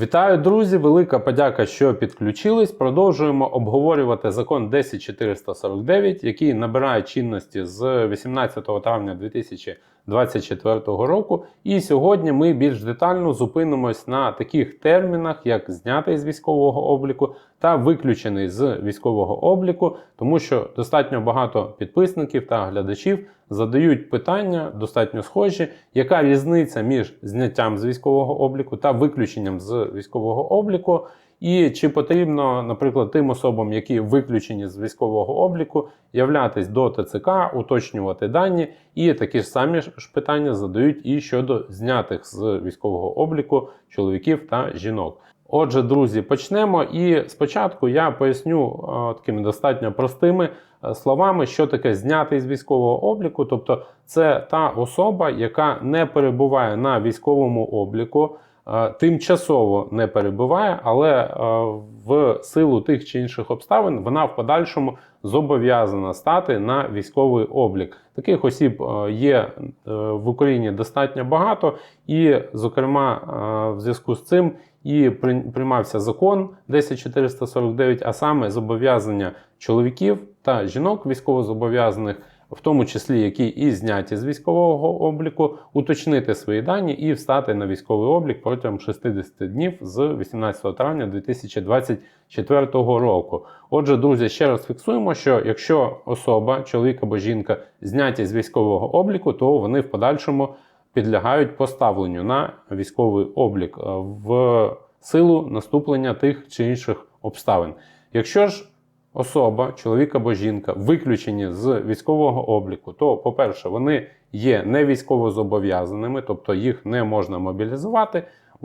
Вітаю, друзі! Велика подяка, що підключились. Продовжуємо обговорювати закон 10449, який набирає чинності з 18 травня 2024 року. І сьогодні ми більш детально зупинимось на таких термінах, як знятий з військового обліку та виключений з військового обліку, тому що достатньо багато підписників та глядачів задають питання достатньо схожі, яка різниця між зняттям з військового обліку та виключенням з військового обліку. І чи потрібно, наприклад, тим особам, які виключені з військового обліку, являтись до ТЦК, уточнювати дані, і такі ж самі ж питання задають і щодо знятих з військового обліку чоловіків та жінок. Отже, друзі, почнемо. І спочатку я поясню е, такими достатньо простими е, словами, що таке знятий з військового обліку. Тобто, це та особа, яка не перебуває на військовому обліку, тимчасово не перебуває, але е, в силу тих чи інших обставин вона в подальшому зобов'язана стати на військовий облік. Таких осіб е, є е, в Україні достатньо багато, і, зокрема, е, в зв'язку з цим і при- приймався закон 10449, а саме зобов'язання чоловіків та жінок військовозобов'язаних, в тому числі які і зняті з військового обліку, уточнити свої дані і встати на військовий облік протягом 60 днів з 18 травня 2024 року. Отже, друзі, ще раз фіксуємо, що якщо особа, чоловік або жінка зняті з військового обліку, то вони в подальшому підлягають поставленню на військовий облік е, в силу наступлення тих чи інших обставин. Якщо ж особа, чоловік або жінка виключені з військового обліку, то, по-перше, вони є не військовозобов'язаними, тобто їх не можна мобілізувати.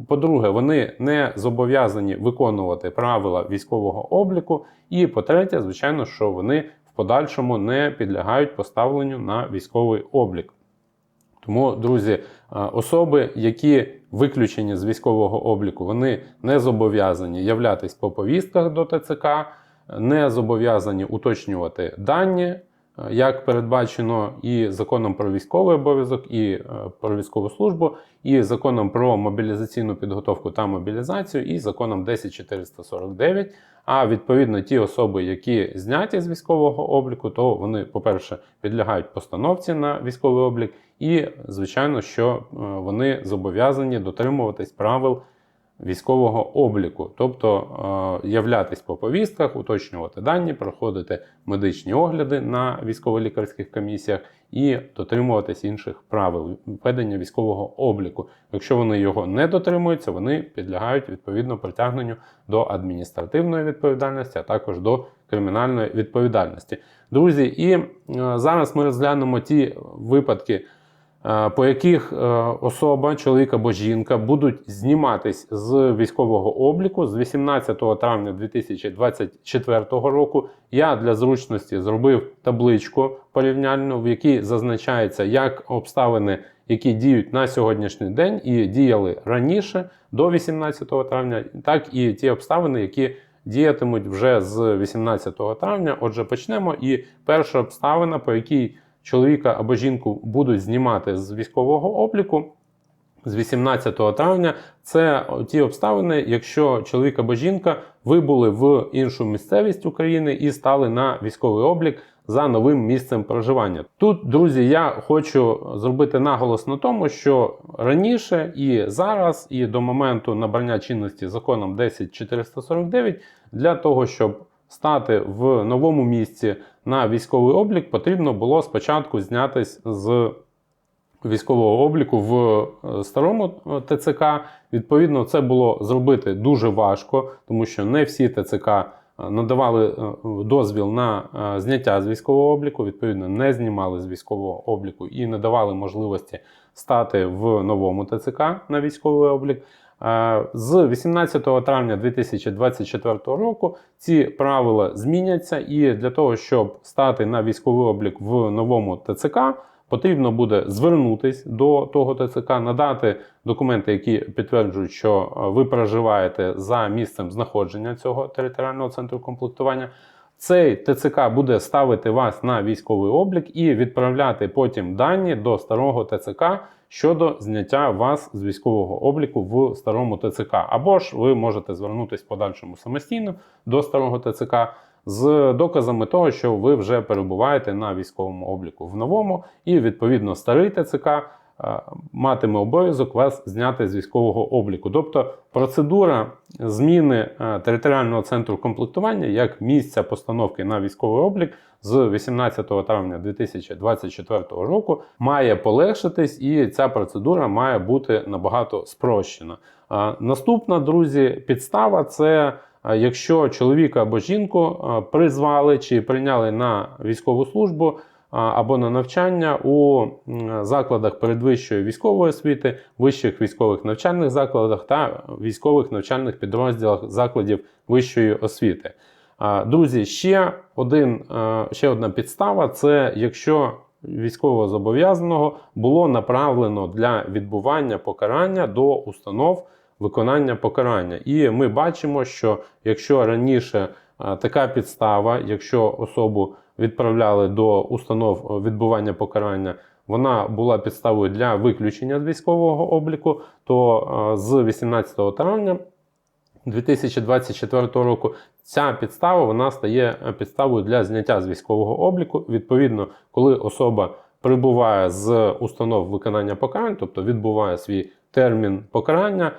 По-друге, вони не зобов'язані виконувати правила військового обліку. І по-третє, звичайно, що вони в подальшому не підлягають поставленню на військовий облік. Тому, друзі, особи, які виключені з військового обліку, вони не зобов'язані являтись по повістках до ТЦК, не зобов'язані уточнювати дані, е, як передбачено і законом про військовий обов'язок, і е, про військову службу, і законом про мобілізаційну підготовку та мобілізацію, і законом 10449. А відповідно, ті особи, які зняті з військового обліку, то вони, по-перше, підлягають постановці на військовий облік, і, звичайно, що е, вони зобов'язані дотримуватись правил військового обліку, тобто е, являтись по повістках, уточнювати дані, проходити медичні огляди на військово-лікарських комісіях і дотримуватись інших правил ведення військового обліку. Якщо вони його не дотримуються, вони підлягають відповідно притягненню до адміністративної відповідальності, а також до кримінальної відповідальності. Друзі, і е, зараз ми розглянемо ті випадки. Е, По яких е, особа, чоловік або жінка будуть зніматись з військового обліку з 18 травня 2024 року. Я для зручності зробив табличку порівняльну, в якій зазначається як обставини, які діють на сьогоднішній день і діяли раніше до 18 травня, так і ті обставини, які діятимуть вже з 18 травня. Отже, почнемо. І перша обставина, по якій чоловіка або жінку будуть знімати з військового обліку з 18 травня, це ті обставини, якщо чоловік або жінка вибули в іншу місцевість України і стали на військовий облік за новим місцем проживання. Тут, друзі, я хочу зробити наголос на тому, що раніше і зараз, і до моменту набрання чинності законом 10449, для того, щоб стати в новому місці на військовий облік, потрібно було спочатку знятись з військового обліку в е, старому е, ТЦК. Відповідно, це було зробити дуже важко, тому що не всі ТЦК е, надавали дозвіл на зняття з військового обліку, відповідно, не знімали з військового обліку і не давали можливості стати в новому ТЦК на військовий облік. Е, З 18 травня 2024 року ці правила зміняться, і для того, щоб стати на військовий облік в новому ТЦК, потрібно буде звернутись до того ТЦК, надати документи, які підтверджують, що е, ви проживаєте за місцем знаходження цього територіального центру комплектування. Цей ТЦК буде ставити вас на військовий облік і відправляти потім дані до старого ТЦК, щодо зняття вас з військового обліку в старому ТЦК. Або ж ви можете звернутися подальшому самостійно до старого ТЦК з доказами того, що ви вже перебуваєте на військовому обліку в новому, і відповідно старий ТЦК матиме обов'язок вас зняти з військового обліку. Тобто процедура зміни територіального центру комплектування як місця постановки на військовий облік з 18 травня 2024 року має полегшитись, і ця процедура має бути набагато спрощена. Наступна, друзі, підстава це. Якщо чоловіка або жінку призвали чи прийняли на військову службу або на навчання у закладах передвищої військової освіти, вищих військових навчальних закладах та військових навчальних підрозділах закладів вищої освіти. Друзі, ще, один, ще одна підстава це якщо військового зобов'язаного було направлено для відбування покарання до установ виконання покарання. І ми бачимо, що якщо раніше така підстава, якщо особу відправляли до установ відбування покарання, вона була підставою для виключення з військового обліку, то з 18 травня 2024 року ця підстава вона стає підставою для зняття з військового обліку. Відповідно, коли особа прибуває з установ виконання покарань, тобто відбуває свій термін покарання,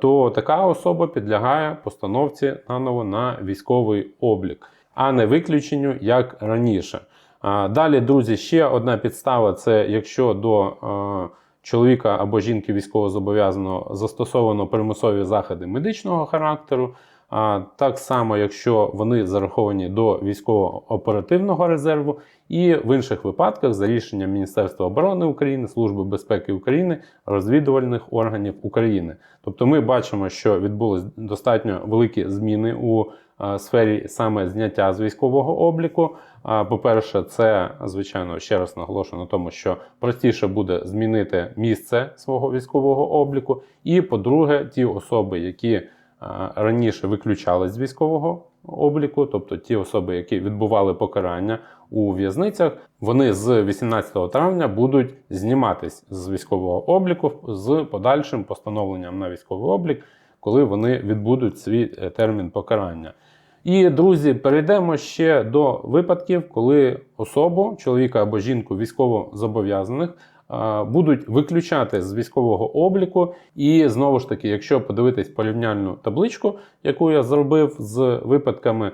то така особа підлягає постановці наново на військовий облік, а не виключенню як раніше. Далі, друзі, ще одна підстава: це якщо до чоловіка або жінки військовозобов'язаного застосовано примусові заходи медичного характеру. А так само, якщо вони зараховані до військово-оперативного резерву, і в інших випадках за рішенням Міністерства оборони України, Служби безпеки України, розвідувальних органів України. Тобто, ми бачимо, що відбулись достатньо великі зміни у сфері саме зняття з військового обліку. А, По-перше, це звичайно ще раз наголошую на тому, що простіше буде змінити місце свого військового обліку. І по-друге, ті особи, які раніше виключались з військового обліку, тобто ті особи, які відбували покарання у в'язницях, вони з 18 травня будуть зніматись з військового обліку з подальшим постановленням на військовий облік, коли вони відбудуть свій е, термін покарання. І, друзі, перейдемо ще до випадків, коли особу, чоловіка або жінку військово-зобов'язаних а, будуть виключати з військового обліку. І знову ж таки, якщо подивитись порівняльну табличку, яку я зробив з випадками,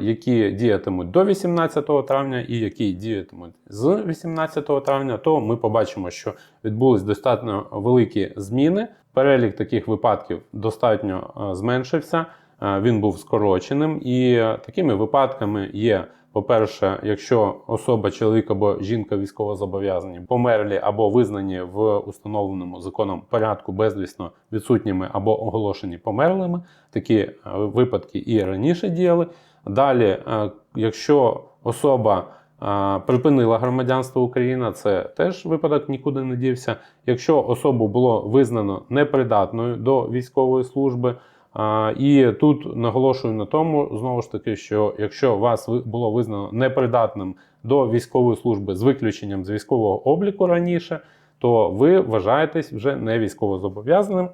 які діятимуть до 18 травня і які діятимуть з 18 травня, то ми побачимо, що відбулись достатньо великі зміни. Перелік таких випадків достатньо зменшився. Він був скороченим, і такими випадками є. По-перше, якщо особа, чоловік або жінка військовозобов'язані померлі або визнані в установленому законом порядку безвісно відсутніми або оголошені померлими, такі е, випадки і раніше діяли. Далі, е, якщо особа е, припинила громадянство України, це теж випадок нікуди не дівся. Якщо особу було визнано непридатною до військової служби, І тут наголошую на тому, знову ж таки, що якщо вас було визнано непридатним до військової служби з виключенням з військового обліку раніше, то ви вважаєтесь вже не військовозобов'язаним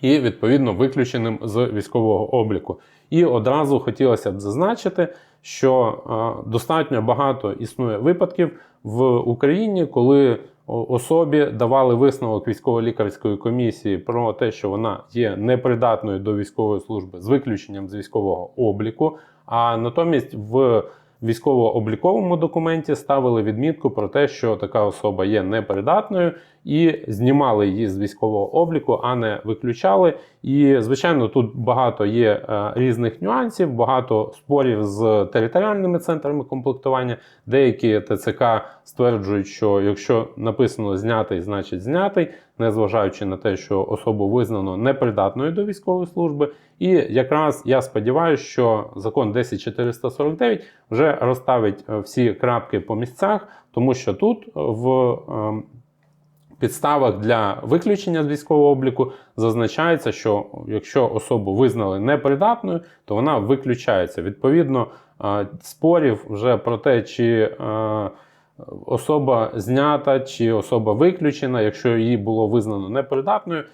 і відповідно виключеним з військового обліку. І одразу хотілося б зазначити, що достатньо багато існує випадків в Україні, коли особі давали висновок військово-лікарської комісії про те, що вона є непридатною до військової служби з виключенням з військового обліку. А натомість в військово-обліковому документі ставили відмітку про те, що така особа є непридатною, і знімали її з військового обліку, а не виключали. І звичайно, тут багато є е, різних нюансів, багато спорів з територіальними центрами комплектування. Деякі ТЦК стверджують, що якщо написано знятий, значить знятий, незважаючи на те, що особу визнано непридатною до військової служби. І якраз я сподіваюся, що закон 10449 вже розставить е, всі крапки по місцях, тому що тут в е, підставах для виключення з військового обліку зазначається, що якщо особу визнали непридатною, то вона виключається. Відповідно, е, спорів вже про те, чи е, особа знята чи особа виключена, якщо її було визнано непридатною.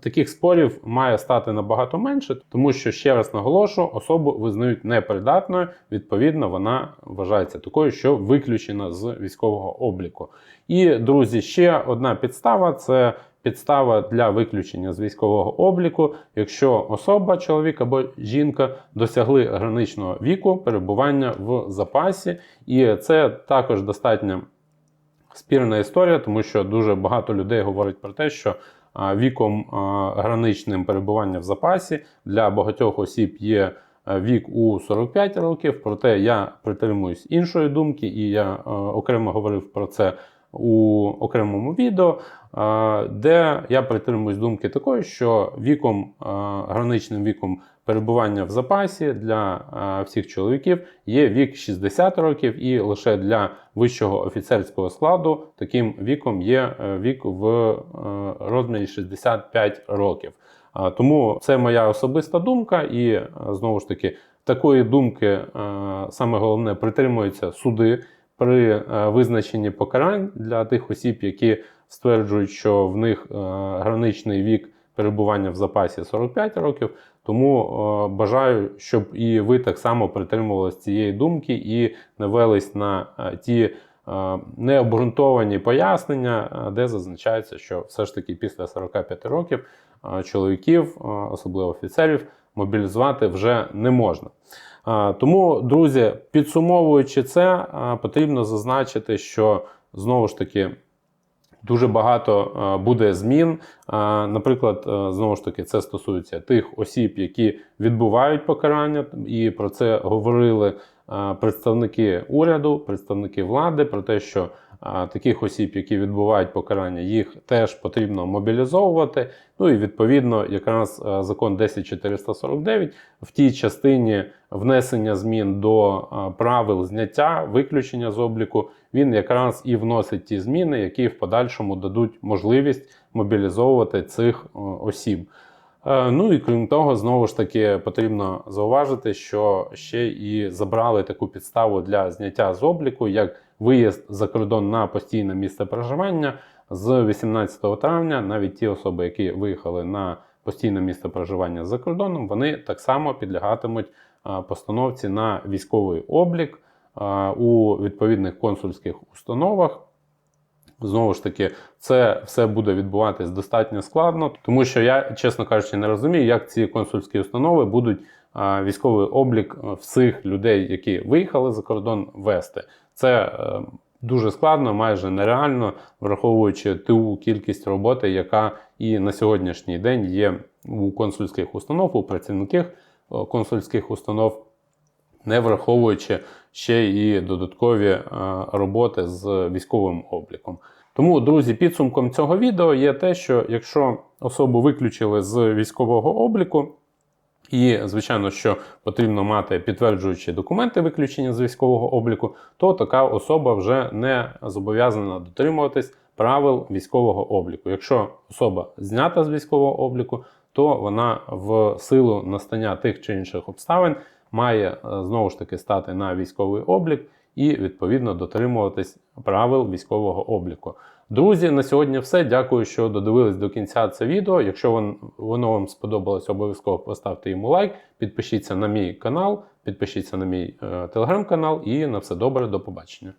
Таких спорів має стати набагато менше, тому що ще раз наголошу, особу визнають непридатною. Відповідно, вона вважається такою, що виключена з військового обліку. І друзі, ще одна підстава це підстава для виключення з військового обліку, якщо особа, чоловік або жінка досягли граничного віку перебування в запасі, і це також достатньо спірна історія, тому що дуже багато людей говорять про те, що віком граничним перебування в запасі для багатьох осіб є вік у 45 років. Проте я притримуюсь іншої думки, і я а, окремо говорив про це у окремому відео, а, де я притримуюсь думки такої, що віком граничним віком перебування в запасі для всіх чоловіків є вік 60 років, і лише для вищого офіцерського складу таким віком є е, вік в е, розмірі 65 років. Тому це моя особиста думка, і е, знову ж таки такої думки е, саме головне притримуються суди при е, визначенні покарань для тих осіб, які стверджують, що в них е, граничний вік перебування в запасі 45 років. Тому е, бажаю, щоб і ви так само притримувалися цієї думки і не велись на е, ті е, необґрунтовані пояснення, де зазначається, що все ж таки після 45 років чоловіків, особливо офіцерів, мобілізувати вже не можна. Тому, друзі, підсумовуючи це, потрібно зазначити, що знову ж таки. Дуже багато е, буде змін. Е, Наприклад, е, знову ж таки, це стосується тих осіб, які відбувають покарання, і про це говорили представники уряду, представники влади, про те, що таких осіб, які відбувають покарання, їх теж потрібно мобілізовувати. Ну і відповідно, якраз закон 10449 в тій частині внесення змін до правил зняття, виключення з обліку, він якраз і вносить ті зміни, які в подальшому дадуть можливість мобілізовувати цих е, осіб. Е, Ну і крім того, знову ж таки потрібно зауважити, що ще і забрали таку підставу для зняття з обліку, як виїзд за кордон на постійне місце проживання з 18 травня. Навіть ті особи, які виїхали на постійне місце проживання за кордоном, вони так само підлягатимуть е, постановці на військовий облік у відповідних консульських установах. Знову ж таки, це все буде відбуватись достатньо складно, тому що я, чесно кажучи, не розумію, як ці консульські установи будуть військовий облік е, всіх людей, які виїхали за кордон, вести. Це е, дуже складно, майже нереально, враховуючи ту кількість роботи, яка і на сьогоднішній день є у консульських установ, у працівників е, консульських установ не враховуючи ще і додаткові е, роботи з військовим обліком. Тому, друзі, підсумком цього відео є те, що якщо особу виключили з військового обліку, і, звичайно, що потрібно мати підтверджуючі документи виключення з військового обліку, то така особа вже не зобов'язана дотримуватись правил військового обліку. Якщо особа знята з військового обліку, то вона в силу настання тих чи інших обставин має е, знову ж таки стати на військовий облік і відповідно дотримуватись правил військового обліку. Друзі, на сьогодні все. Дякую, що додивились до кінця це відео. Якщо воно вам сподобалось, обов'язково поставте йому лайк, підпишіться на мій канал, підпишіться на мій е, телеграм-канал і на все добре, до побачення.